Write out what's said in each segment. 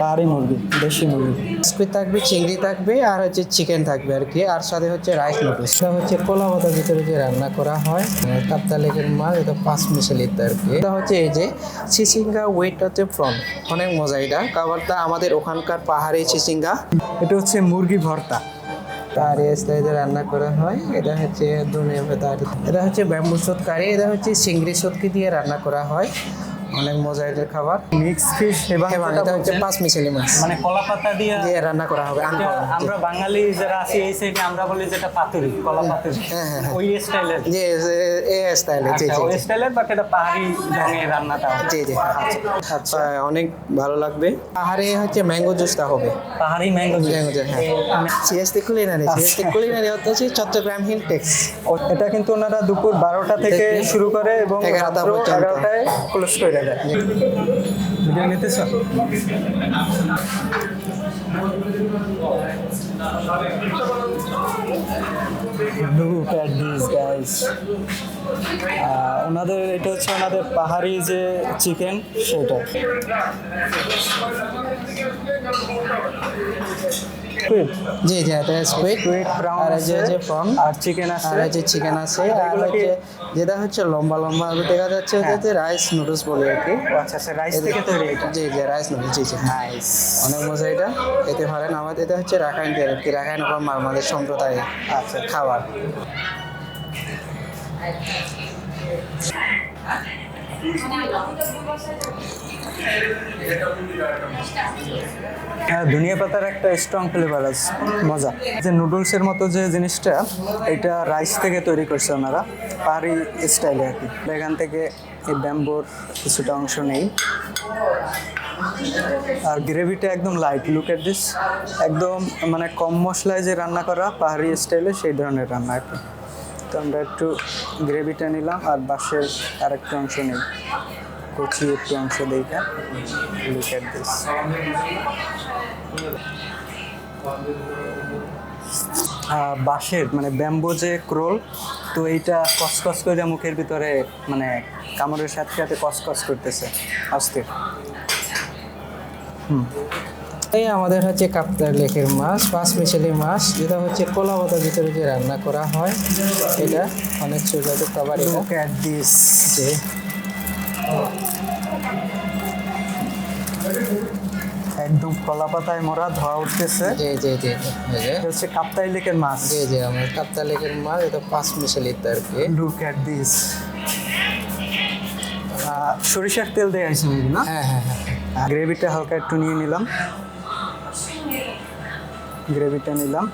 পাহাড়ি মুরগি, দেশি মুরগি। স্কুইড থাকবে, চিংড়ি থাকবে, আর হচ্ছে চিকেন থাকবে আর কি। আর সাথে হচ্ছে রাইস নুডলস এটা হচ্ছে কোলা পাতার ভিতরে যে রান্না করা হয় মানে কাপ্তা লেগের মাছ, এটা পাঁচ মিশালিত আর কি। এটা হচ্ছে এই যে চিচিঙ্গা ওয়েট হচ্ছে ফ্রন অনেক মজা এটা। খাবারটা আমাদের ওখানকার পাহাড়ি চিচিঙ্গা এটা হচ্ছে মুরগি ভর্তা। তার রান্না করা হয়। এটা হচ্ছে পাতা এটা হচ্ছে ব্যাম্বু কারি এটা হচ্ছে চিংড়ি সতকি দিয়ে রান্না করা হয়। অনেক মজা এটার খাবার। মিক্স ফিশ এবং এটা হচ্ছে পাঁচ মিশালি মাছ। মানে কলা পাতা দিয়ে দিয়ে রান্না করা হবে জি। আমরা বাঙালি যারা আছি এই সাইডে আমরা বলি যেটা পাতুরি কলা পাতুরি হ্যাঁ, হ্যাঁ, হ্যাঁ। ওই স্টাইলের যে এ স্টাইলে জি আচ্ছা জি ওই জি। স্টাইলের বাট এটা পাহাড়ি রঙের রান্নাটা জি জি। আচ্ছা অনেক ভালো লাগবে। পাহাড়ে হচ্ছে ম্যাঙ্গো জুসটা হবে। পাহাড়ি ম্যাঙ্গো ম্যাঙ্গো জুস হ্যাঁ। সিএসটি কুলিনারি সিএসটি কুলিনারি হচ্ছে চট্টগ্রাম হিলটেক্স এটা কিন্তু ওনারা দুপুর বারোটা থেকে শুরু করে এবং এগারোটা পর্যন্ত। এগারোটায় ক্লোজ করে। দেয় ভিডিও নিতেছ Look at guys. ওনাদের এটা হচ্ছে ওনাদের পাহাড়ি যে চিকেন সেটা Squid, জি জি এটা স্কুইড prawn আর যে আছে, যে ফর্ম আর চিকেন আছে। আর যে চিকেন আছে আর হচ্ছে যেটা হচ্ছে লম্বা লম্বা দেখা যাচ্ছে হ্যাঁ। যে রাইস নুডলস বলে আর কি। আচ্ছা আচ্ছা রাইস থেকে তৈরি এটা। জি জি রাইস নুডলস জি জি। নাইস অনেক মজা এটা। খেতে পারেন আমাদের এটা হচ্ছে রাখাইন তেল কি রাখাইন আমাদের সম্প্রদায় আচ্ছা। খাবার। হ্যাঁ ধনিয়া পাতার একটা স্ট্রং ফ্লেভার আছে। মজা। যে নুডলসের মতো যে জিনিসটা, এটা রাইস থেকে তৈরি করছে ওনারা, পাহাড়ি স্টাইলে আর কি। এখান থেকে এই ব্যাম্বোর কিছুটা অংশ নেই। আর গ্রেভিটা একদম লাইট লুক এট দিস একদম মানে কম মশলায় যে রান্না করা পাহাড়ি স্টাইলে সেই ধরনের রান্না আর কি। তো আমরা একটু গ্রেভিটা নিলাম আর বাঁশের আরেকটু অংশ নেই। কচি একটু অংশ দেখা লুক এট দিস বাঁশের মানে ব্যাম্বো যে ক্রোল, তো এইটা কসকস করে মুখের ভিতরে মানে কামড়ের সাথে সাথে কসকস করতেছে। অস্থির এই আমাদের হচ্ছে কাপ্তার লেকের মাছ পাঁচ মিশালি মাছ যেটা হচ্ছে কলা পাতার ভিতরে যে রান্না করা হয় এটা অনেক সুস্বাদু খাবার এটা। যে একদম কলা পাতায় মোড়া ধোয়া উঠতেছে। জি জি জি হচ্ছে কাপ্তাই লেকের মাছ। জি জি আমার কাপ্তার লেকের মাছ এটা পাঁচ মিশালি আর কি। লুক অ্যাট দিস সরিষার তেল দেওয়া হয়েছে না? হ্যাঁ হ্যাঁ হ্যাঁ। গ্রেভিটা হালকা একটু নিয়ে নিলাম। গ্রেভিটা নিলাম।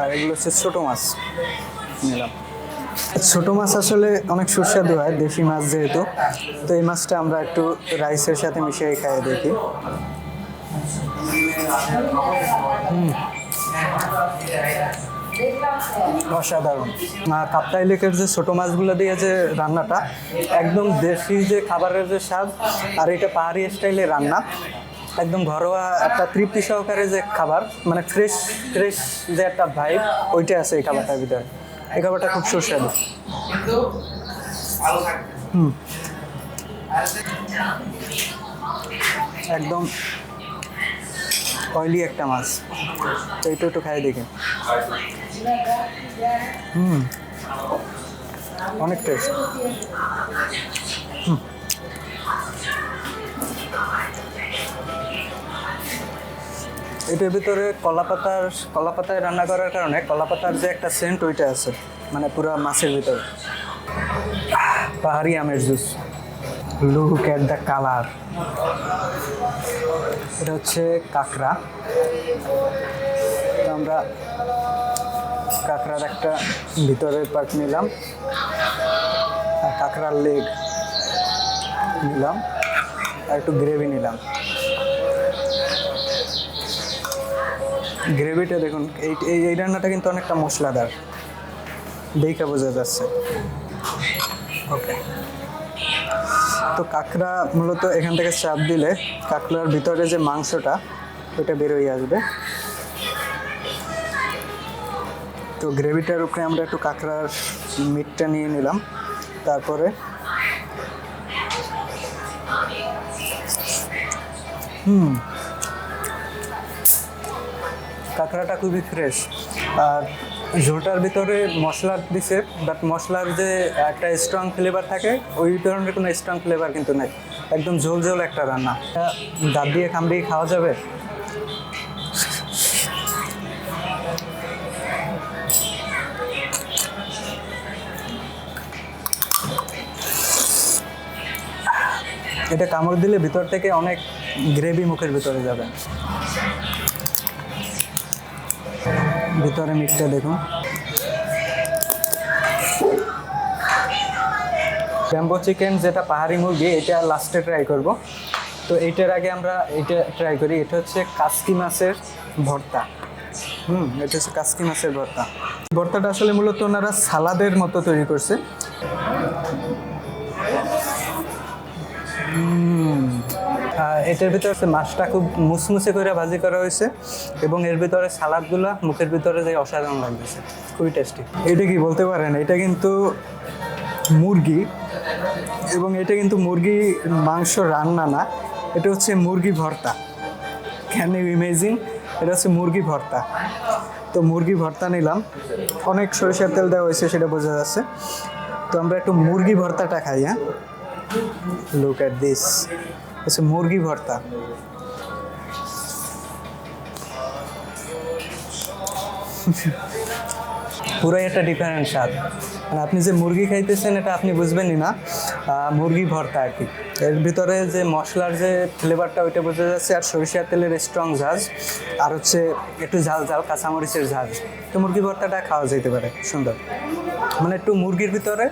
আর এগুলো হচ্ছে ছোটো মাছ নিলাম। ছোটো মাছ আসলে অনেক সুস্বাদু হয়, দেশি মাছ যেহেতু। তো এই মাছটা আমরা একটু রাইসের সাথে মিশিয়ে খাইয়ে দেখি। অসাধারণ। কাপ্তাই লেকের যে ছোটো মাছগুলো দিয়ে যে রান্নাটা, একদম দেশি যে খাবারের যে স্বাদ, আর এটা পাহাড়ি স্টাইলে রান্না। একদম ঘরোয়া একটা তৃপ্তি সহকারে যে খাবার মানে ফ্রেশ ফ্রেশ যে একটা ভাইব ওইটা আছে এই খাবারটার ভিতরে। এই খাবারটা খুব সুস্বাদু। হুম। একদম অয়েলি একটা মাছ। তো এইটা একটু খাই দেখি। হুম। অনেক টেস্ট এটার ভিতরে কলা পাতার কলা পাতায় রান্না করার কারণে কলা পাতার যে একটা সেন্ট ওইটা আছে মানে পুরো মাছের ভিতরে। পাহাড়ি আমের juice look at the colour এটা হচ্ছে কাঁকড়া। তো আমরা কাঁকড়ার একটা ভিতরের পার্ট নিলাম। আর কাঁকড়ার লেগ নিলাম। আর একটু গ্রেভি নিলাম। গ্রেভিটা দেখুন, এই এই এই রান্নাটা কিন্তু অনেকটা মশলাদার। দেখে বোঝা যাচ্ছে। ওকে তো কাঁকড়া মূলত এখান থেকে চাপ দিলে কাঁকড়ার ভিতরে যে মাংসটা, ওইটা বেরোয় আসবে। তো গ্রেভিটার উপরে আমরা একটু কাঁকড়ার মিটটা নিয়ে নিলাম। তারপরে হুম কাঁকড়াটা খুবই ফ্রেশ আর ঝোলটার ভিতরে মশলা দিছে বাট মশলার যে একটা স্ট্রং ফ্লেভার থাকে, ওই ধরনের কোনো স্ট্রং ফ্লেভার কিন্তু নেই। একদম ঝোল ঝোল একটা রান্না। দাঁত দিয়ে কামড়িয়ে খাওয়া যাবে? এটা কামড় দিলে ভিতর থেকে অনেক গ্রেভি মুখের ভিতরে যাবে। ভিতরে মিটটা দেখুন ব্যাম্বো চিকেন যেটা পাহাড়ি মুরগি এটা লাস্টে ট্রাই করব। তো এইটার আগে আমরা এটা ট্রাই করি এটা হচ্ছে কাসকি মাছের ভর্তা। হুম এটা হচ্ছে কাসকি মাছের ভর্তা। ভর্তাটা আসলে মূলত ওনারা সালাদের মতো তৈরি করছে। আহ, এটার ভিতরে মাছটা খুব মুসমুসে করে ভাজি করা হয়েছে এবং এর ভিতরে সালাদগুলো মুখের ভিতরে যে অসাধারণ লাগতেছে, খুবই টেস্টি এটা কি বলতে পারেন? এটা কিন্তু মুরগি এবং এটা কিন্তু মুরগি মাংস রান্না না, এটা হচ্ছে মুরগি ভর্তা। ক্যান ইউ ইমেজিং এটা হচ্ছে মুরগি ভর্তা। তো মুরগি ভর্তা নিলাম। অনেক সরিষার তেল দেওয়া হয়েছে, সেটা বোঝা যাচ্ছে। তো আমরা একটু মুরগি ভর্তাটা খাই হ্যাঁ? লুক অ্যাট দিস হচ্ছে মুরগি ভর্তা। পুরোই একটা ডিফারেন্ট স্বাদ। মানে আপনি যে মুরগি খাইতেছেন, এটা আপনি বুঝবেনই না। মুরগি ভর্তা আর কি। এর ভিতরে যে মশলার যে ফ্লেভারটা ওইটা বোঝা যাচ্ছে, আর সরিষার তেলের স্ট্রং ঝাঁজ, আর হচ্ছে একটু ঝাল ঝাল কাঁচামরিচের ঝাঁজ। তো মুরগি ভর্তাটা খাওয়া যেতে পারে, সুন্দর। মানে একটু মুরগির ভিতরে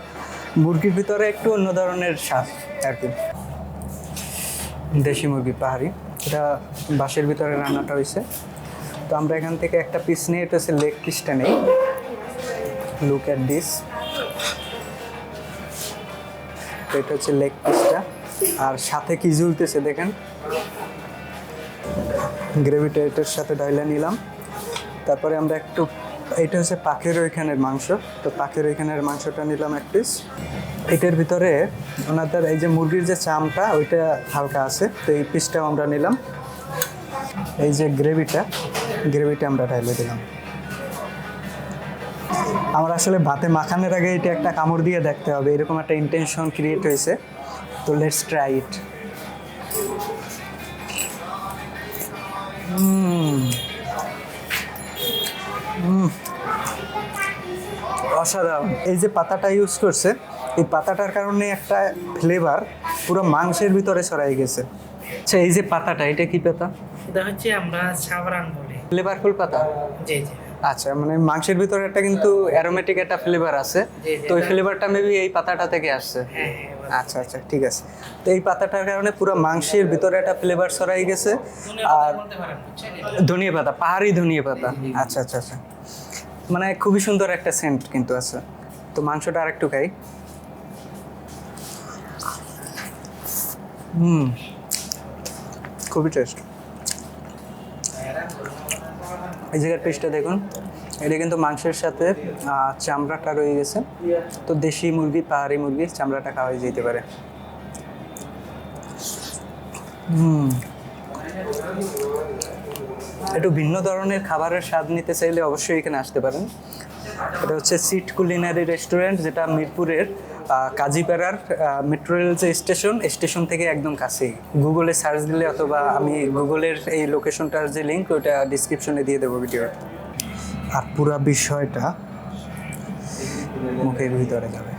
মুরগির ভিতরে একটু অন্য ধরনের স্বাদ আর কি। দেশি মুরগি পাহাড়ি। এটা বাঁশের ভিতরে রান্নাটা হয়েছে তো আমরা এখান থেকে একটা পিস নিয়ে এটা হচ্ছে লেগ পিসটা নেই। লুক অ্যাট দিস এটা হচ্ছে লেগ পিসটা আর সাথে কি ঝুলতেছে দেখেন? গ্রেভিটা এটার সাথে ডাইলা নিলাম। তারপরে আমরা একটু, এটা হচ্ছে পাখির ওইখানের মাংস। তো পাখির ওইখানের মাংসটা নিলাম এক পিস এটার ভিতরে ওনাদের এই যে মুরগির যে চামটা, ওইটা হালকা আছে। তো এই পিসটাও আমরা নিলাম। এই যে গ্রেভিটা গ্রেভিটা আমরা ঢাইলে দিলাম। আমরা আসলে ভাতে মাখানোর আগে এটা একটা কামড় দিয়ে দেখতে হবে। এরকম একটা ইন্টেনশন ক্রিয়েট হয়েছে। তো লেটস ট্রাই ইট অসাধারণ। এই যে পাতাটা ইউজ করছে এই পাতাটার কারণে একটা ফ্লেভার পুরো মাংসের ভিতরে ছড়াই গেছে। আচ্ছা এই যে পাতাটা এটা কি পাতা? এটা হচ্ছে আমরা সাবরান বলি। ফ্লেভারফুল পাতা? জি জি। আচ্ছা মানে মাংসের ভিতরে একটা কিন্তু অ্যারোমেটিক একটা ফ্লেভার আছে। তো ওই ফ্লেভারটা মেবি এই পাতাটা থেকে আসছে। হ্যাঁ হ্যাঁ আচ্ছা আচ্ছা ঠিক আছে। তো এই পাতাটার কারণে পুরো মাংসের ভিতরে একটা ফ্লেভার ছড়াই গেছে। আর? ধনিয়া পাতা পাহাড়ি ধনিয়া পাতা। আচ্ছা আচ্ছা আচ্ছা। মানে খুবই সুন্দর একটা সেন্ট কিন্তু আছে। তো মাংসটা আর একটু খাই। হুম। খুবই টেস্ট এই জায়গার টেস্টটা দেখুন। এটা কিন্তু মাংসের সাথে চামড়াটা রয়ে গেছে। তো দেশি মুরগি, পাহাড়ি মুরগি, চামড়াটা খাওয়াই যেতে পারে। হুম। একটু ভিন্ন ধরনের খাবারের স্বাদ নিতে চাইলে অবশ্যই এখানে আসতে পারেন। এটা হচ্ছে সিট কুলিনারি রেস্টুরেন্ট যেটা মিরপুরের। কাজীপাড়ার মেট্রো রেল যে স্টেশন স্টেশন থেকে একদম কাছেই। গুগলে সার্চ দিলে অথবা আমি গুগলের এই লোকেশনটার যে লিঙ্ক ওইটা ডিসক্রিপশনে দিয়ে দেবো ভিডিও আর পুরো বিষয়টা মুখের ভিতরে যাবে।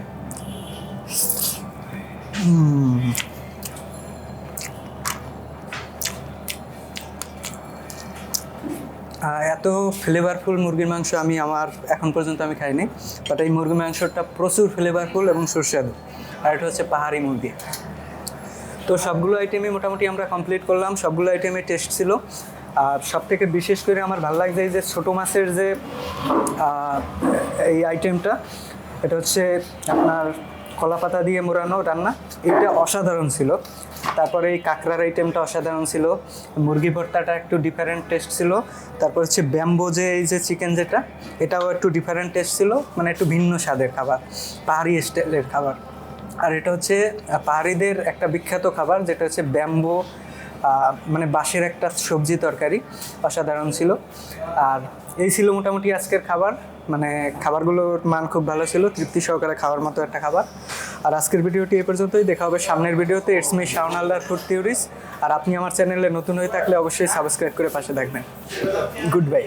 এত ফ্লেভারফুল মুরগির মাংস আমি আমার এখন পর্যন্ত আমি খাইনি বাট এই মুরগির মাংসটা প্রচুর ফ্লেভারফুল এবং সুস্বাদু। আর এটা হচ্ছে পাহাড়ি মুরগি। তো সবগুলো আইটেমই মোটামুটি আমরা কমপ্লিট করলাম, সবগুলো আইটেমে টেস্ট ছিল। আর সব থেকে বিশেষ করে আমার ভালো লাগছে যে ছোটো মাছের যে এই আইটেমটা এটা হচ্ছে আপনার কলা পাতা দিয়ে মোড়ানো রান্না। এটা অসাধারণ ছিল। তারপরে এই কাঁকড়ার আইটেমটা অসাধারণ ছিল। মুরগি ভর্তাটা একটু ডিফারেন্ট টেস্ট ছিল। তারপর হচ্ছে ব্যাম্বো যে, এই যে চিকেন যেটা, এটাও একটু ডিফারেন্ট টেস্ট ছিল। মানে একটু ভিন্ন স্বাদের খাবার, পাহাড়ি স্টাইলের খাবার। আর এটা হচ্ছে পাহাড়িদের একটা বিখ্যাত খাবার, যেটা হচ্ছে ব্যাম্বো মানে বাঁশের একটা সবজি তরকারি, অসাধারণ ছিল। আর এই ছিল মোটামুটি আজকের খাবার। মানে খাবারগুলোর মান খুব ভালো ছিল, তৃপ্তি সহকারে খাওয়ার মতো একটা খাবার। আর আজকের ভিডিওটি এ পর্যন্তই। দেখা হবে সামনের ভিডিওতে। It's me Shawon Allah food theories আর আপনি আমার চ্যানেলে নতুন হয়ে থাকলে অবশ্যই সাবস্ক্রাইব করে পাশে থাকবেন। Good bye